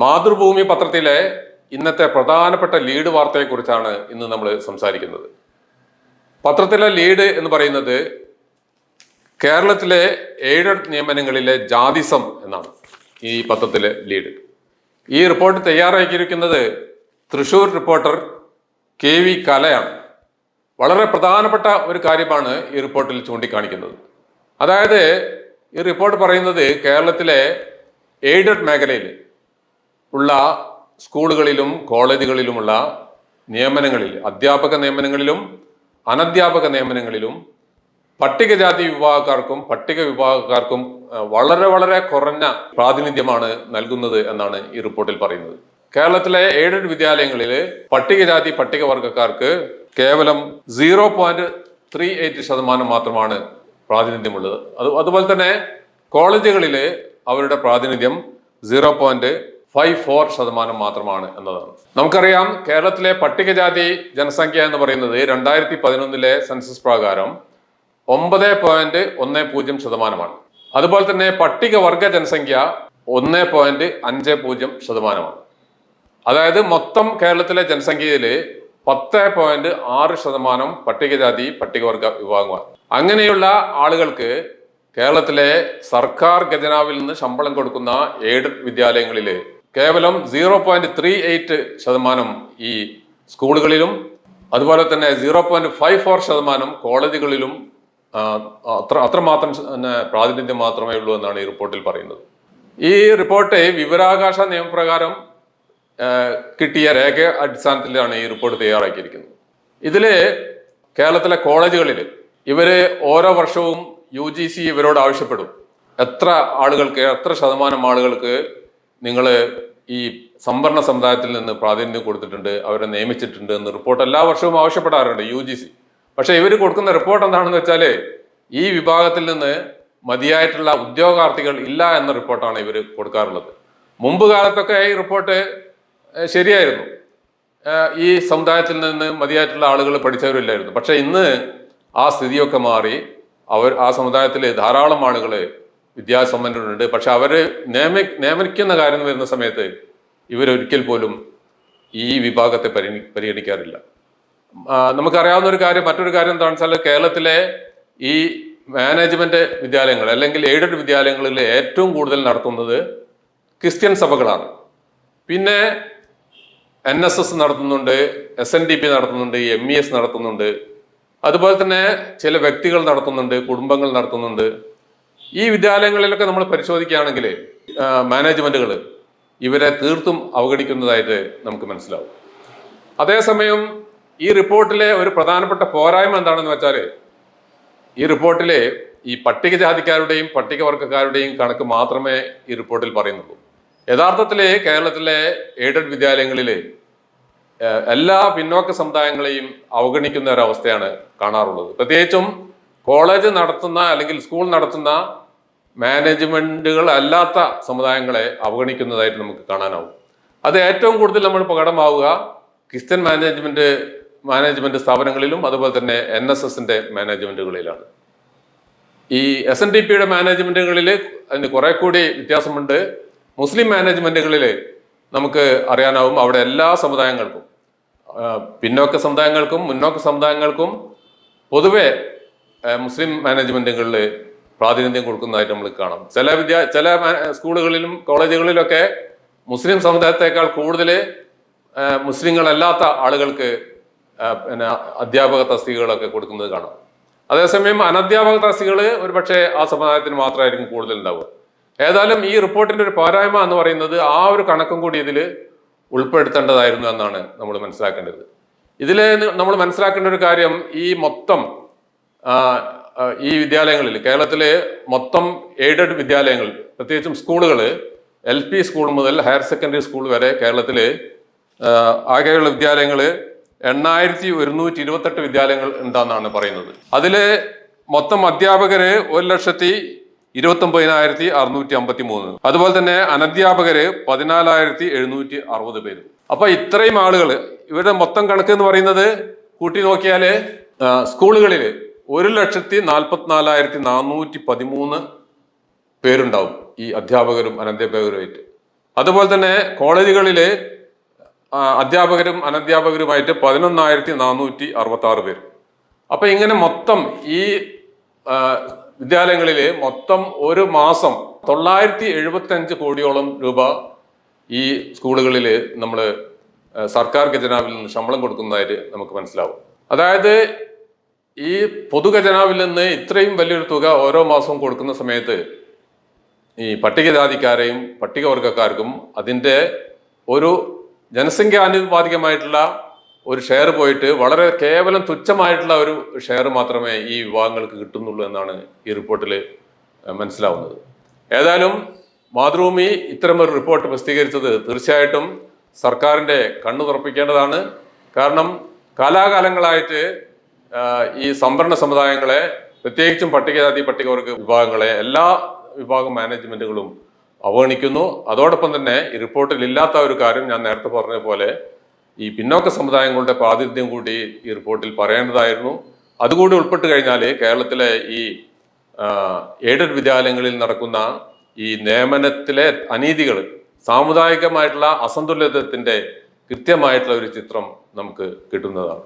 മാതൃഭൂമി പത്രത്തിലെ ഇന്നത്തെ പ്രധാനപ്പെട്ട ലീഡ് വാർത്തയെക്കുറിച്ചാണ് ഇന്ന് നമ്മൾ സംസാരിക്കുന്നത്. പത്രത്തിലെ ലീഡ് എന്ന് പറയുന്നത് കേരളത്തിലെ എയ്ഡഡ് നിയമനങ്ങളിലെ ജാതിസം എന്നാണ് ഈ പത്രത്തിലെ ലീഡ്. ഈ റിപ്പോർട്ട് തയ്യാറാക്കിയിരിക്കുന്നത് തൃശൂർ റിപ്പോർട്ടർ കെ വി കലയാണ്. വളരെ പ്രധാനപ്പെട്ട ഒരു കാര്യമാണ് ഈ റിപ്പോർട്ടിൽ ചൂണ്ടിക്കാണിക്കുന്നത്. അതായത് ഈ റിപ്പോർട്ട് പറയുന്നത് കേരളത്തിലെ എയ്ഡഡ് മേഖലയിൽ ഉള്ള സ്കൂളുകളിലും കോളേജുകളിലുമുള്ള നിയമനങ്ങളിൽ അധ്യാപക നിയമനങ്ങളിലും അനധ്യാപക നിയമനങ്ങളിലും പട്ടികജാതി വിഭാഗക്കാർക്കും പട്ടിക വിഭാഗക്കാർക്കും വളരെ വളരെ കുറഞ്ഞ പ്രാതിനിധ്യമാണ് നൽകുന്നത് എന്നാണ് ഈ റിപ്പോർട്ടിൽ പറയുന്നത്. കേരളത്തിലെ എയ്ഡഡ് വിദ്യാലയങ്ങളിൽ പട്ടികജാതി പട്ടികവർഗക്കാർക്ക് കേവലം സീറോ പോയിന്റ് ത്രീ എയ്റ്റ് ശതമാനം മാത്രമാണ് പ്രാതിനിധ്യമുള്ളത്. അത് അതുപോലെ തന്നെ കോളേജുകളിൽ അവരുടെ പ്രാതിനിധ്യം സീറോ പോയിന്റ് ഫൈവ് ഫോർ ശതമാനം മാത്രമാണ് എന്നതാണ് നമുക്കറിയാം കേരളത്തിലെ പട്ടികജാതി ജനസംഖ്യ എന്ന് പറയുന്നത് രണ്ടായിരത്തി പതിനൊന്നിലെ സെൻസസ് പ്രകാരം ഒമ്പത് പോയിന്റ് ഒന്ന് പൂജ്യം ശതമാനമാണ്. അതുപോലെ തന്നെ പട്ടികവർഗ ജനസംഖ്യ ഒന്ന് പോയിന്റ് അഞ്ച് പൂജ്യം ശതമാനമാണ്. അതായത് മൊത്തം കേരളത്തിലെ ജനസംഖ്യയിൽ പത്ത് പോയിന്റ് ആറ് ശതമാനം പട്ടികജാതി പട്ടികവർഗ വിഭാഗമാണ്. അങ്ങനെയുള്ള ആളുകൾക്ക് കേരളത്തിലെ സർക്കാർ ഖജനാവിൽ നിന്ന് ശമ്പളം കൊടുക്കുന്ന എയ്ഡഡ് വിദ്യാലയങ്ങളിൽ കേവലം സീറോ പോയിന്റ് ത്രീ എയ്റ്റ് ശതമാനം ഈ സ്കൂളുകളിലും അതുപോലെ തന്നെ സീറോ പോയിന്റ് ഫൈവ് ഫോർ ശതമാനം കോളേജുകളിലും അത്ര അത്രമാത്രം പ്രാതിനിധ്യം മാത്രമേ ഉള്ളൂ എന്നാണ് ഈ റിപ്പോർട്ടിൽ പറയുന്നത്. ഈ റിപ്പോർട്ട് വിവരാകാശ നിയമപ്രകാരം കിട്ടിയ രേഖ അടിസ്ഥാനത്തിലാണ് ഈ റിപ്പോർട്ട് തയ്യാറാക്കിയിരിക്കുന്നത്. ഇതിൽ കേരളത്തിലെ കോളേജുകളിൽ ഇവർ ഓരോ വർഷവും യു ജി സി ഇവരോട് ആവശ്യപ്പെടും. എത്ര ആളുകൾക്ക് എത്ര ശതമാനം ആളുകൾക്ക് നിങ്ങൾ ഈ സംവരണ സമുദായത്തിൽ നിന്ന് പ്രാതിനിധ്യം കൊടുത്തിട്ടുണ്ട് അവരെ നിയമിച്ചിട്ടുണ്ട് എന്ന് റിപ്പോർട്ട് എല്ലാ വർഷവും ആവശ്യപ്പെടാറുണ്ട് യു ജി സി പക്ഷെ ഇവർ കൊടുക്കുന്ന റിപ്പോർട്ട് എന്താണെന്ന് വെച്ചാൽ ഈ വിഭാഗത്തിൽ നിന്ന് മതിയായിട്ടുള്ള ഉദ്യോഗാർത്ഥികൾ ഇല്ല എന്ന റിപ്പോർട്ടാണ് ഇവർ കൊടുക്കാറുള്ളത്. മുമ്പ് കാലത്തൊക്കെ ഈ റിപ്പോർട്ട് ശരിയായിരുന്നു. ഈ സമുദായത്തിൽ നിന്ന് മതിയായിട്ടുള്ള ആളുകൾ പഠിച്ചവരില്ലായിരുന്നു. പക്ഷെ ഇന്ന് ആ സ്ഥിതിയൊക്കെ മാറി അവർ ആ സമുദായത്തിൽ ധാരാളം ആളുകൾ വിദ്യാസമ്പന്നരുണ്ട്. പക്ഷെ അവരെ നിയമി നിയമിക്കുന്ന കാര്യം വരുന്ന സമയത്ത് ഇവരൊരിക്കൽ പോലും ഈ വിഭാഗത്തെ പരി പരിഗണിക്കാറില്ല. നമുക്കറിയാവുന്ന ഒരു കാര്യം മറ്റൊരു കാര്യം എന്താണെന്ന് വെച്ചാൽ കേരളത്തിലെ ഈ മാനേജ്മെന്റ് വിദ്യാലയങ്ങൾ അല്ലെങ്കിൽ എയ്ഡഡ് വിദ്യാലയങ്ങളിൽ ഏറ്റവും കൂടുതൽ നടത്തുന്നത് ക്രിസ്ത്യൻ സഭകളാണ്. പിന്നെ എൻ എസ് എസ് നടത്തുന്നുണ്ട് എസ് എൻ ഡി പി നടത്തുന്നുണ്ട് എം ഇ എസ് നടത്തുന്നുണ്ട്. അതുപോലെ തന്നെ ചില വ്യക്തികൾ നടത്തുന്നുണ്ട് കുടുംബങ്ങൾ നടത്തുന്നുണ്ട്. ഈ വിദ്യാലയങ്ങളിലൊക്കെ നമ്മൾ പരിശോധിക്കുകയാണെങ്കിൽ മാനേജ്മെന്റുകൾ ഇവരെ തീർത്തും അവഗണിക്കുന്നതായിട്ട് നമുക്ക് മനസ്സിലാവും. അതേസമയം ഈ റിപ്പോർട്ടിലെ ഒരു പ്രധാനപ്പെട്ട പോരായ്മ എന്താണെന്ന് വെച്ചാൽ ഈ റിപ്പോർട്ടിലെ ഈ പട്ടികജാതിക്കാരുടെയും പട്ടികവർഗക്കാരുടെയും കണക്ക് മാത്രമേ ഈ റിപ്പോർട്ടിൽ പറയുന്നുള്ളൂ. യഥാർത്ഥത്തിൽ കേരളത്തിലെ എയ്ഡഡ് വിദ്യാലയങ്ങളിൽ എല്ലാ പിന്നോക്ക സമുദായങ്ങളെയും അവഗണിക്കുന്ന ഒരവസ്ഥയാണ് കാണാറുള്ളത്. പ്രത്യേകിച്ചും കോളേജ് നടത്തുന്ന അല്ലെങ്കിൽ സ്കൂൾ നടത്തുന്ന മാനേജ്മെന്റുകൾ അല്ലാത്ത സമുദായങ്ങളെ അവഗണിക്കുന്നതായിട്ട് നമുക്ക് കാണാനാവും. അത് ഏറ്റവും കൂടുതൽ നമ്മൾ പ്രകടമാവുക ക്രിസ്ത്യൻ മാനേജ്മെന്റ് മാനേജ്മെന്റ് സ്ഥാപനങ്ങളിലും അതുപോലെ തന്നെ എൻ എസ് എസിന്റെ മാനേജ്മെന്റുകളിലാണ്. ഈ എസ് എൻ ഡി പിയുടെ മാനേജ്മെന്റുകളിൽ അതിന് കുറെ കൂടി വ്യത്യാസമുണ്ട്. മുസ്ലിം മാനേജ്മെന്റുകളിൽ നമുക്ക് അറിയാനാവും അവിടെ എല്ലാ സമുദായങ്ങൾക്കും പിന്നോക്ക സമുദായങ്ങൾക്കും മുന്നോക്ക സമുദായങ്ങൾക്കും പൊതുവെ മുസ്ലിം മാനേജ്മെന്റുകളിൽ പ്രാതിനിധ്യം കൊടുക്കുന്നതായിട്ട് നമ്മൾ കാണാം. ചില വിദ്യാ ചില സ്കൂളുകളിലും കോളേജുകളിലൊക്കെ മുസ്ലിം സമുദായത്തെക്കാൾ കൂടുതൽ മുസ്ലിങ്ങളല്ലാത്ത ആളുകൾക്ക് പിന്നെ അധ്യാപക തസ്തികകളൊക്കെ കൊടുക്കുന്നത് കാണാം. അതേസമയം അനധ്യാപക തസ്തികൾ ഒരുപക്ഷെ ആ സമുദായത്തിന് മാത്രമായിരിക്കും കൂടുതൽ ഉണ്ടാവുക ഏതായാലും ഈ റിപ്പോർട്ടിന്റെ ഒരു പോരായ്മ എന്ന് പറയുന്നത് ആ ഒരു കണക്കും കൂടി ഇതിൽ ഉൾപ്പെടുത്തേണ്ടതായിരുന്നു എന്നാണ് നമ്മൾ മനസ്സിലാക്കേണ്ടത്. ഇതിൽ നമ്മൾ മനസ്സിലാക്കേണ്ട ഒരു കാര്യം ഈ മൊത്തം ഈ വിദ്യാലയങ്ങളിൽ കേരളത്തിലെ മൊത്തം എയ്ഡഡ് വിദ്യാലയങ്ങൾ പ്രത്യേകിച്ചും സ്കൂളുകൾ എൽ പി സ്കൂൾ മുതൽ ഹയർ സെക്കൻഡറി സ്കൂൾ വരെ കേരളത്തിൽ ആകെയുള്ള വിദ്യാലയങ്ങൾ എണ്ണായിരത്തി ഒരുന്നൂറ്റി ഇരുപത്തെട്ട് വിദ്യാലയങ്ങൾ ഉണ്ടെന്നാണ് പറയുന്നത്. അതിൽ മൊത്തം അധ്യാപകര് ഒരു ലക്ഷത്തി ഇരുപത്തി ഒമ്പതിനായിരത്തി അറുന്നൂറ്റി അമ്പത്തി മൂന്ന് അതുപോലെ തന്നെ അനധ്യാപകര് പതിനാലായിരത്തി എഴുന്നൂറ്റി അറുപത് പേര്. അപ്പൊ ഇത്രയും ആളുകൾ ഇവരുടെ മൊത്തം കണക്ക് എന്ന് പറയുന്നത് കൂട്ടി നോക്കിയാൽ ആ, സ്കൂളുകളിൽ ഒരു ലക്ഷത്തി നാൽപ്പത്തിനാലായിരത്തി നാനൂറ്റി പതിമൂന്ന് പേരുണ്ടാവും ഈ അധ്യാപകരും അനധ്യാപകരുമായിട്ട്. അതുപോലെ തന്നെ കോളേജുകളിലെ അധ്യാപകരും അനധ്യാപകരുമായിട്ട് പതിനൊന്നായിരത്തി നാനൂറ്റി അറുപത്തി ആറ് പേര്. അപ്പൊ ഇങ്ങനെ മൊത്തം ഈ വിദ്യാലയങ്ങളിലെ മൊത്തം ഒരു മാസം തൊള്ളായിരത്തി എഴുപത്തി അഞ്ച് കോടിയോളം രൂപ ഈ സ്കൂളുകളിൽ നമ്മൾ സർക്കാർ ഖജനാവിൽ നിന്ന് ശമ്പളം കൊടുക്കുന്നതായിട്ട് നമുക്ക് മനസ്സിലാവും. അതായത് ഈ പൊതുഖജനാവിൽ നിന്ന് ഇത്രയും വലിയൊരു തുക ഓരോ മാസവും കൊടുക്കുന്ന സമയത്ത് ഈ പട്ടികജാതിക്കാരെയും പട്ടികവർഗക്കാർക്കും അതിന്റെ ഒരു ജനസംഖ്യാനുപാതികമായിട്ടുള്ള ഒരു ഷെയർ പോയിട്ട് വളരെ കേവലം തുച്ഛമായിട്ടുള്ള ഒരു ഷെയർ മാത്രമേ ഈ വിഭാഗങ്ങൾക്ക് കിട്ടുന്നുള്ളൂ എന്നാണ് ഈ റിപ്പോർട്ടിൽ മനസ്സിലാവുന്നത്. ഏതായാലും മാതൃഭൂമി ഇത്തരമൊരു റിപ്പോർട്ട് പ്രസിദ്ധീകരിച്ചത് തീർച്ചയായിട്ടും സർക്കാരിന്റെ കണ്ണു തുറപ്പിക്കേണ്ടതാണ് കാരണം കാലാകാലങ്ങളായിട്ട് ഈ സംവരണ സമുദായങ്ങളെ പ്രത്യേകിച്ചും പട്ടികജാതി പട്ടികവർഗ വിഭാഗങ്ങളെ എല്ലാ വിഭാഗം മാനേജ്മെന്റുകളും അവഗണിക്കുന്നു. അതോടൊപ്പം തന്നെ ഈ റിപ്പോർട്ടിൽ ഇല്ലാത്ത ഒരു കാര്യം ഞാൻ നേരത്തെ പറഞ്ഞ പോലെ ഈ പിന്നോക്ക സമുദായങ്ങളുടെ പ്രാതിനിധ്യം കൂടി ഈ റിപ്പോർട്ടിൽ പറയേണ്ടതായിരുന്നു. അതുകൂടി ഉൾപ്പെട്ട് കഴിഞ്ഞാൽ കേരളത്തിലെ ഈ എയ്ഡഡ് വിദ്യാലയങ്ങളിൽ നടക്കുന്ന ഈ നിയമനത്തിലെ അനീതികൾ സാമുദായികമായിട്ടുള്ള അസന്തുലിതത്തിന്റെ കൃത്യമായിട്ടുള്ള ഒരു ചിത്രം നമുക്ക് കിട്ടുന്നതാണ്.